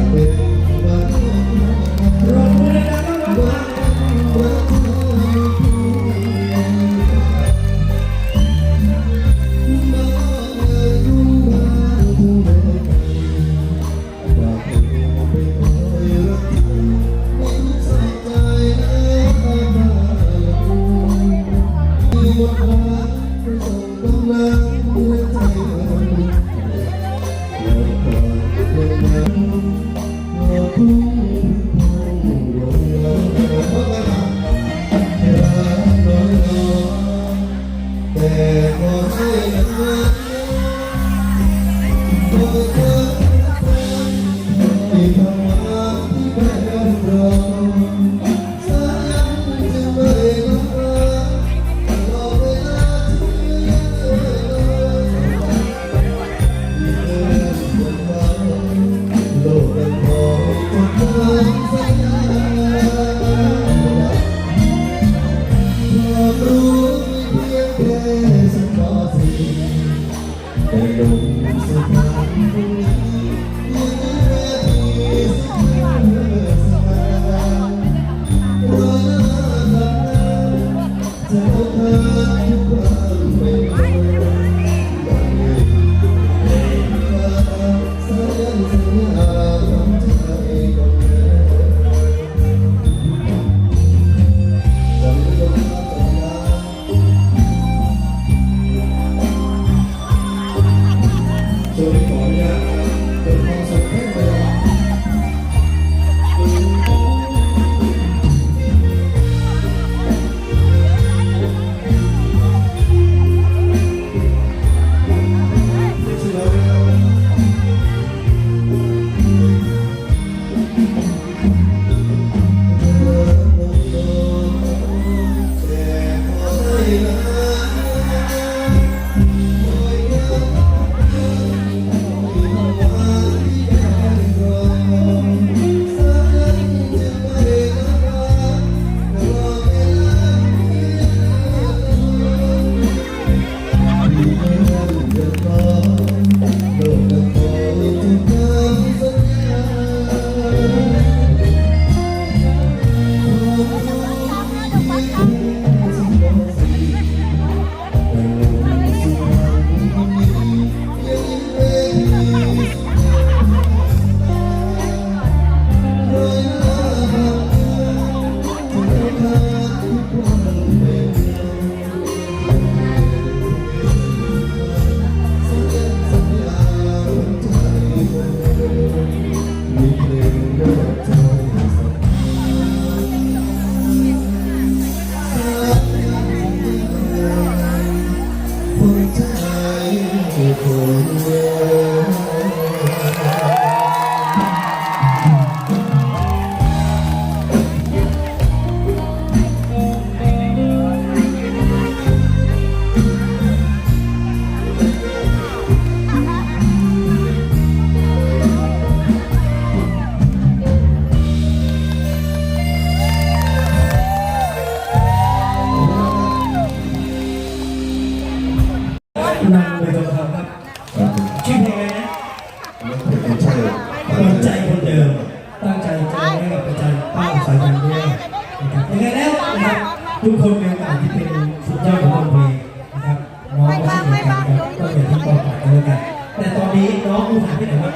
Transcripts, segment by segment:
that way. ทุกคนเลยต่างที่เป็นสุดยอดของเพลงนะครับน้องก็เช่นเดียวกันก็อย่างที่อกไปแล้วกันแต่ตอนนี้น้องกูหายไปไหนวะ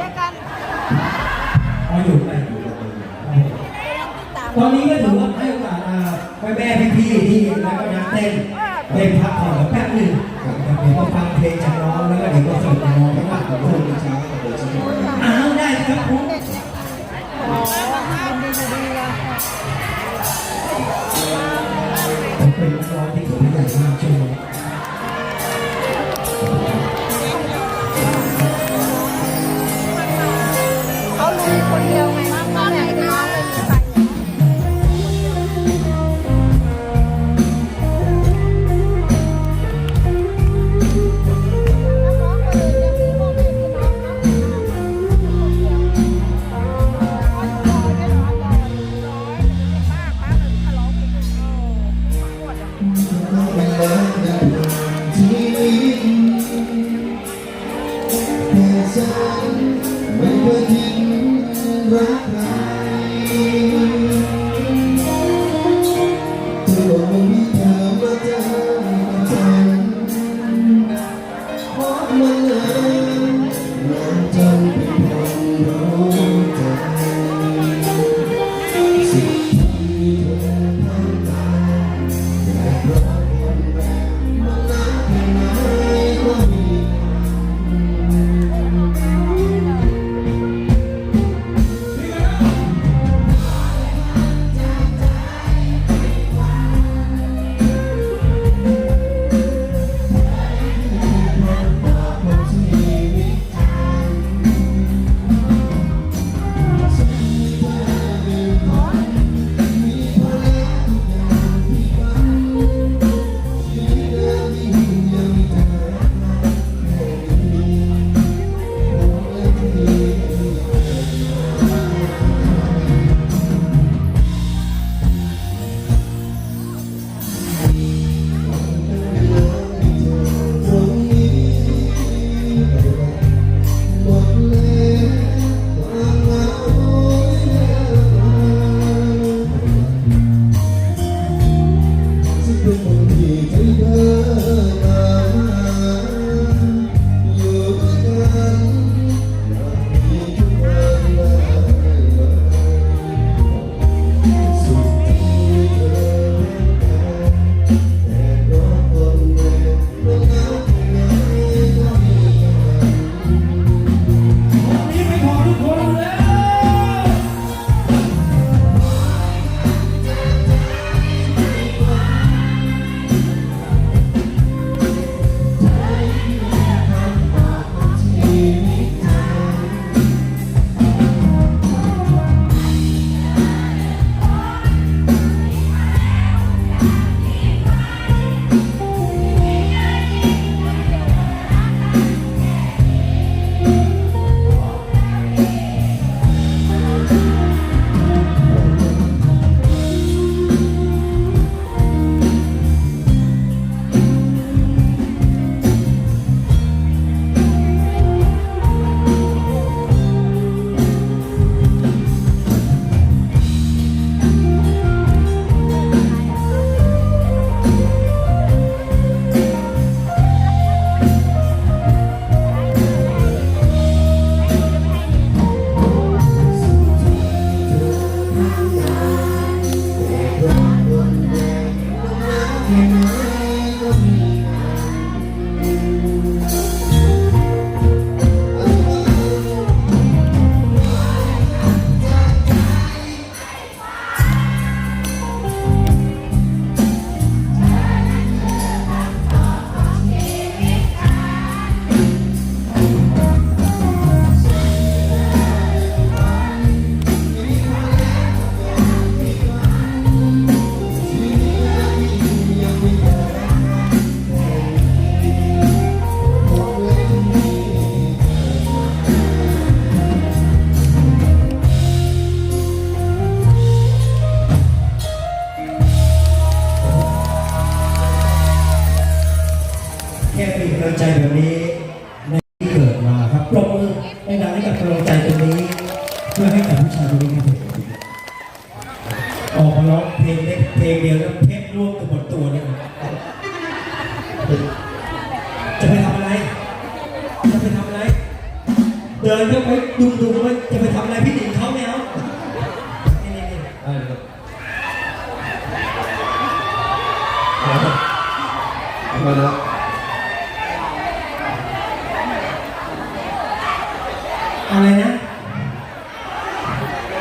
อะไรนะ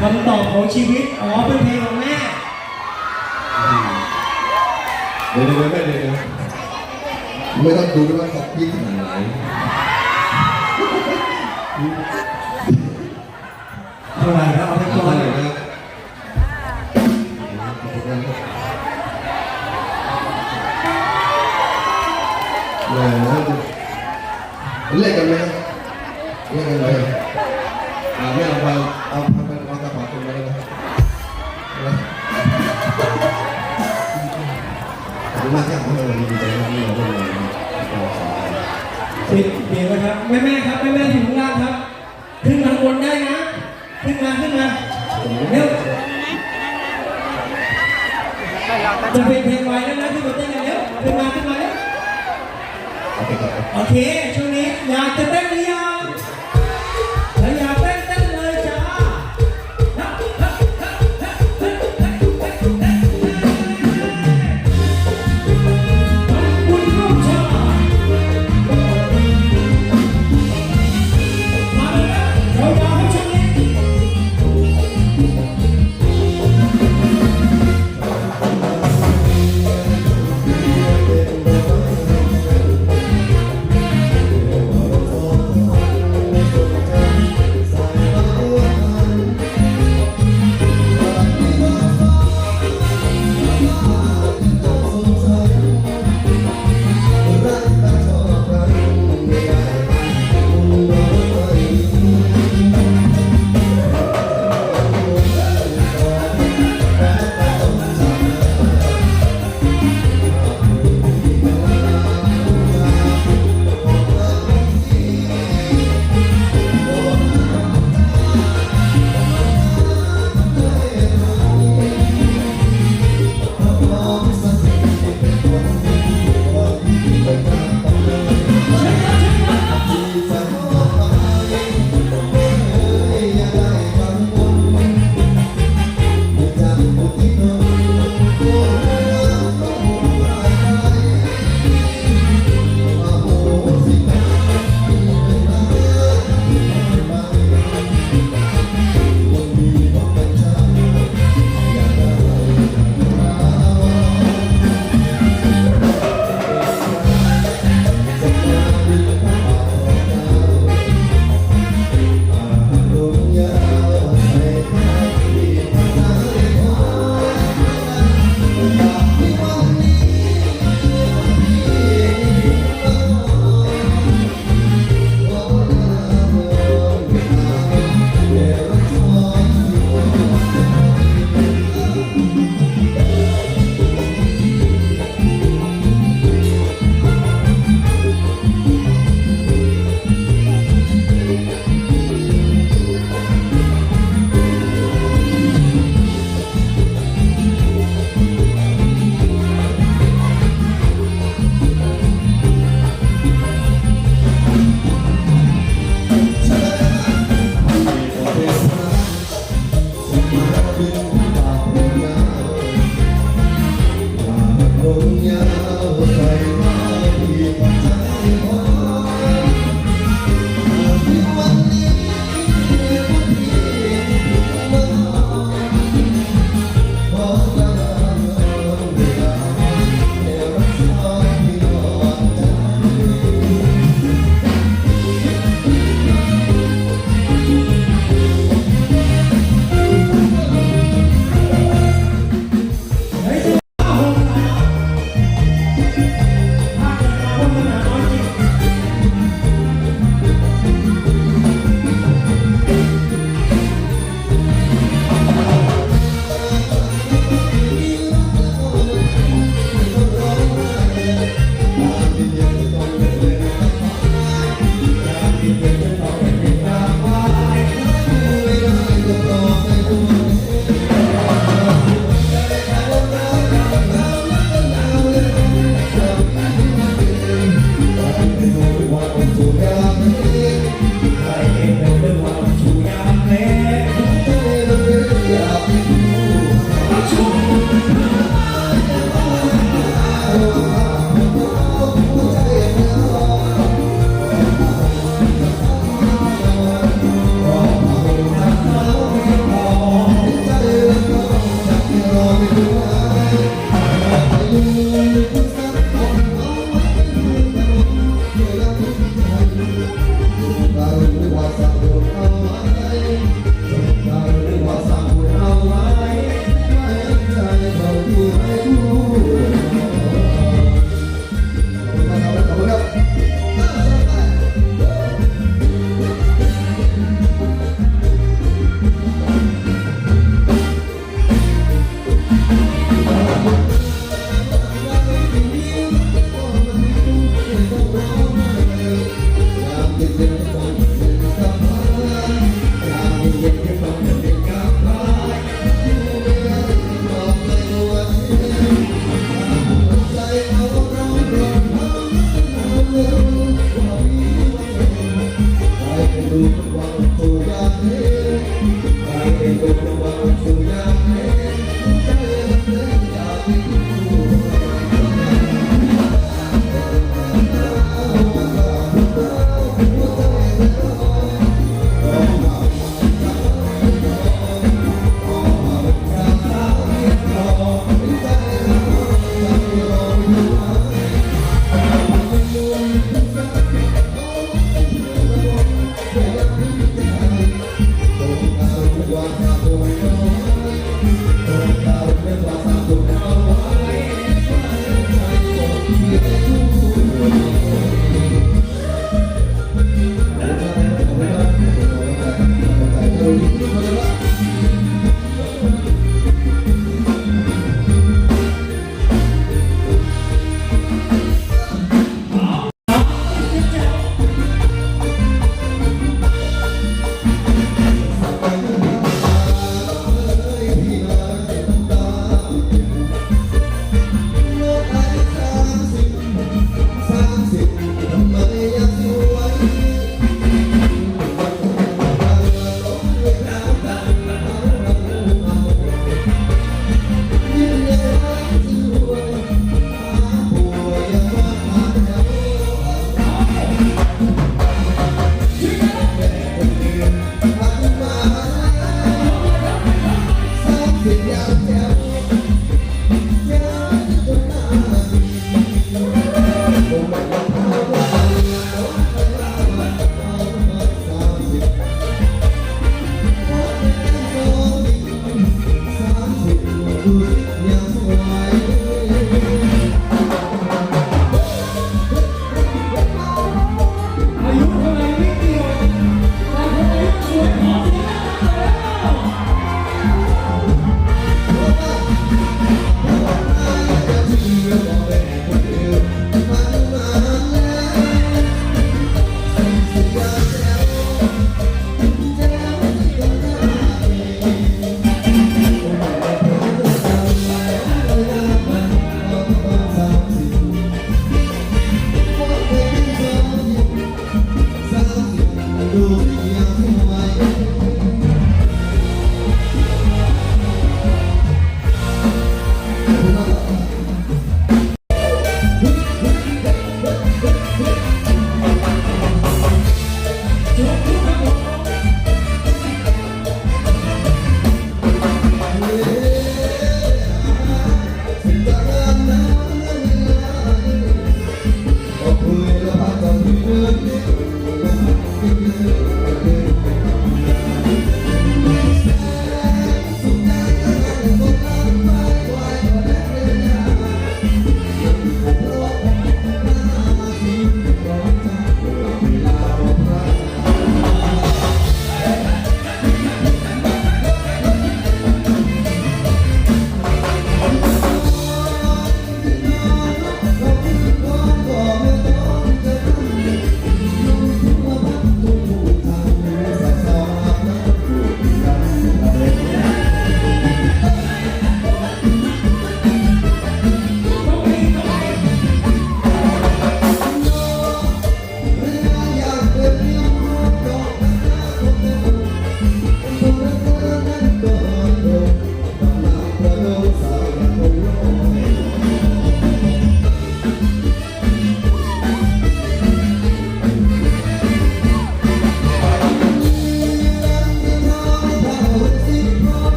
คำตอบของชีวิต อ๋อ เป็นเพลงของแม่ เดี๋ยวเดี๋ยวไม่เดี๋ยวไม่ต้องดูด้วยว่าเขาพี่ขนาดไหนอะไรครับ โอเคช่วงนี้อยากจะเต้นหรือยัง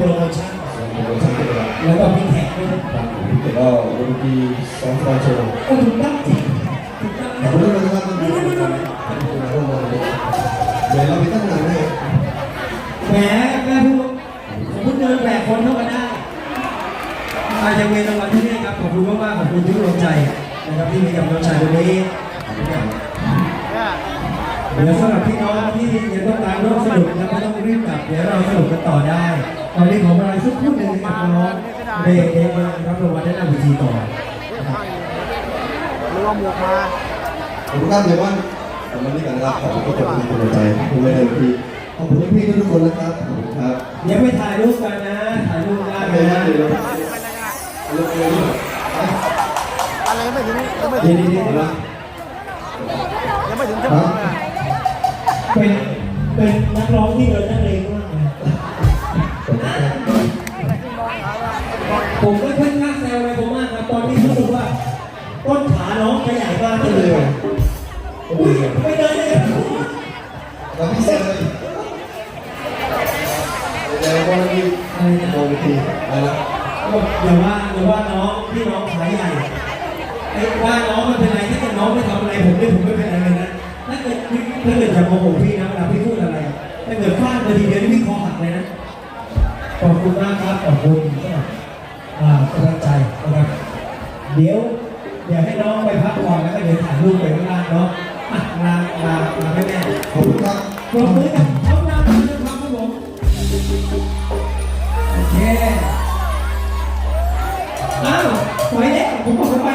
รโปรโมชั่นส่วนผมก็ใช้เป็นแล้วก็พี่แขกด้วยก็วันที่สองฟ้าโชว์ก็ถูกต้องจริงถูกต้องขอบคุณมากนะครับที่มาร่วมงานเดี๋ยวเราไปตั้งหลังให้แหมแม่พูดผมเพิ่งเดินแบกคนเข้ามาได้อาจจะมีรางวัลที่นี่ครับขอบคุณมากๆขอบคุณทุกกำลังใจนะครับที่มีกับน้องชายคนนี้เดี๋ยวสำหรับพี่น้องที่ยังต้องการร่วมสนุกนะไม่ต้องรีบกลับเดี๋ยวเราสนุกกันต่อได้ อนนี้ขอเวลาสักครู่หนึ่งนะครับน้องเบรกเองนะครับรางวัลได้นำวิธีต่อหรือว่าหมวกมาขอบคุณครับเดี๋ยวว่าวันนี้กันนะครับขอบคุณทุกคนที่กำลังใจขอบคุณเลยพี่ขอบคุณพี่ทุกคนนะครับขอบคุณครับเดี๋ยวไปถ่ายรูปกันนะถ่ายรูปได้ไม่นะได้เลยลงเลยอะไรยังไม่ถึงยังไม่เดี๋ถึยวงเดี๋ยวเดี๋ยวยังไม่ถึงชั่วโมงเลยเป็นเป็นนักร้องที่เดินนักเลงมากเลย ผมก็ค่อนข้างแซวเลยผมมากครับ ตอนนี้รู้สึกว่า ต้นขาน้องขยายมากไม่เลเลยยอุ้ยไปเดินเลยครับเราพี่เซเลยเดี๋ยววันนี้โดนทีไปแล้วอย่าว่าอย่าว่าน้องพี่น้องขาใหญ่ไอ้ว่าน้องไม่เป็นไรถ้าเกิดน้องไม่ทำอะไรผมเนี่ยผมไม่เป็นไรเลยนะถ้าเกิดถ้าเกิดจะโมโหพี่นะเวลาพี่พูดอะไรถ้าเกิดพลาดไปทีเดียวนี่พี่คอหักเลยนะขอบคุณมากครับขอบคุณสำหรับอ่า กำลังใจนะครับ เดี๋ยวเดี๋ยวให้น้องไปพักก่อนแล้วก็เดี๋ยวถ่ายรูปไปข้างล่างเนาะอ่ลาลาลาแม่แม่ขอบคุณครับปรบมือกันท้องน้ำนะครับครับผมโอเคอ้าวไปแล้วผมบอกไป